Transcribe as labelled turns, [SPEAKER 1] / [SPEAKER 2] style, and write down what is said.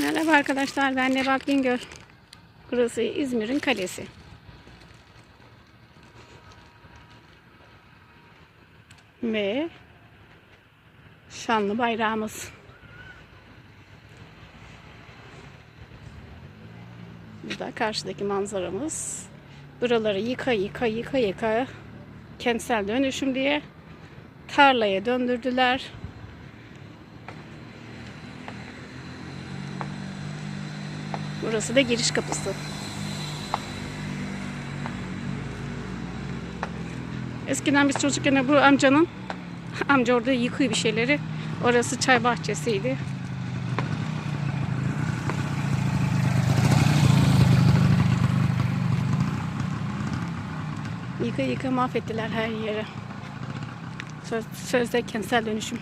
[SPEAKER 1] Merhaba arkadaşlar ben Nebat Güngör. Burası İzmir'in kalesi. Ve şanlı bayrağımız. Bu da karşıdaki manzaramız. Buraları yıka yıka yıka yıka kentsel dönüşüm diye tarlaya döndürdüler. Burası da giriş kapısı. Eskiden biz çocukken bu amcanın amca orada yıkıyor bir şeyleri. Orası çay bahçesiydi. Yıka yıka mahvettiler her yeri. Söz, sözde kentsel dönüşüm.